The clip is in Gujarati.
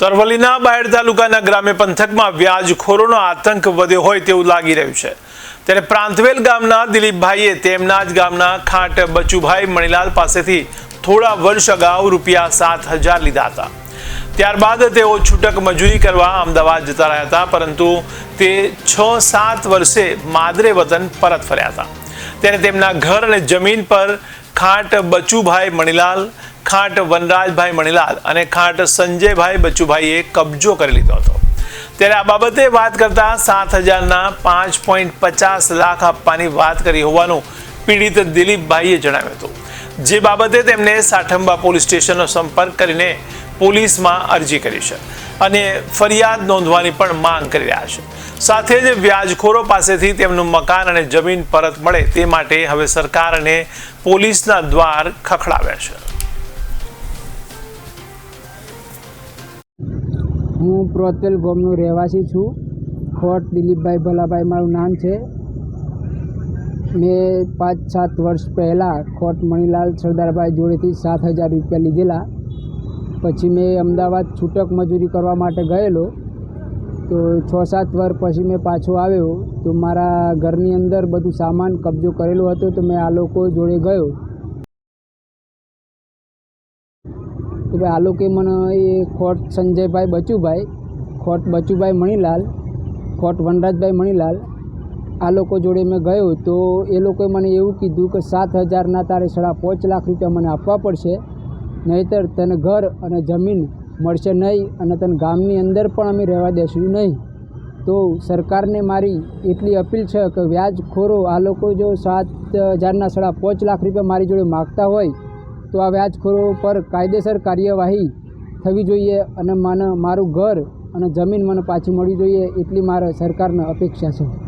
તો અરવલ્લીના બાયડ તાલુકાના ગ્રામ્ય પંથકમાં વ્યાજખોરોનો આતંક વધ્યો હોય તેવું લાગી રહ્યું છે. ત્યારે પ્રાંતવેલ ગામના દિલીપભાઈએ તેમના જ ગામના ખાંટ બચુભાઈ મણીલાલ પાસેથી થોડા વર્ષ અગાઉ રૂપિયા સાત હજાર લીધા હતા. ત્યારબાદ તેઓ છૂટક મજૂરી કરવા અમદાવાદ જતા રહ્યા હતા, પરંતુ તે છ સાત વર્ષે માદરે વતન પરત ફર્યા હતા. ત્યારે તેમના ઘર અને જમીન પર ખાંટ બચુભાઈ મણીલાલ, ખાંટ વનરાજભાઈ મણીલાલ અને ખાંટ સંજયભાઈ બચુભાઈએ કબજો કરી લીધો હતો. ત્યારે આ બાબતે વાત કરતા સાત હજારના પાંચ પોઈન્ટ પચાસ લાખ આપવાની વાત કરી હોવાનું પીડિત દિલીપભાઈએ જણાવ્યું હતું. જે બાબતે તેમણે સાઠંબા પોલીસ સ્ટેશનનો સંપર્ક કરીને પોલીસમાં અરજી કરી છે. અને ફરિયાદ નોંધવાની પણ માંગ કરી રહ્યા છે. સાથે જ વ્યાજખોરો પાસેથી તેમનું મકાન અને જમીન પરત મળે તે માટે હવે સરકાર અને પોલીસના દ્વાર ખખડાવ્યા છે. હું પ્રોતેલ ગોમનો રહેવાસી છું. ખોટ દિલીપભાઈ ભલાભાઈ મારું નામ છે. મેં પાંચ સાત વર્ષ પહેલાં ખોટ મણીલાલ સરદારભાઈ જોડેથી સાત હજાર રૂપિયા લીધેલા. પછી મેં અમદાવાદ છૂટક મજૂરી કરવા માટે ગયેલો. તો છ સાત વર્ષ પછી મેં પાછો આવ્યો. તો મારા ઘરની અંદર બધું સામાન કબજો કરેલો હતો, તો મેં આ લોકો જોડે ગયો. તો ભાઈ આ લોકોએ મને એ ખોટ સંજયભાઈ બચુભાઈ, ખોટ બચુભાઈ મણીલાલ, ખોટ વનરાજભાઈ મણીલાલ, આ લોકો જોડે મેં ગયો. તો એ લોકોએ મને એવું કીધું કે સાત હજારના તારે સાડા પાંચ લાખ રૂપિયા મને આપવા પડશે. નહીંતર તને ઘર અને જમીન મળશે નહીં અને તને ગામની અંદર પણ અમે રહેવા દેશું નહીં. તો સરકારને મારી એટલી અપીલ છે કે વ્યાજખોરો આ લોકો જો સાત હજારના સાડા પાંચ લાખ રૂપિયા મારી જોડે માગતા હોય, તો આ વ્યાજખોરો પર કાયદેસર કાર્યવાહી થવી જોઈએ અને મને, મારું ઘર અને જમીન મને પાછી મળવી જોઈએ એટલી મારે સરકારને અપેક્ષા છે.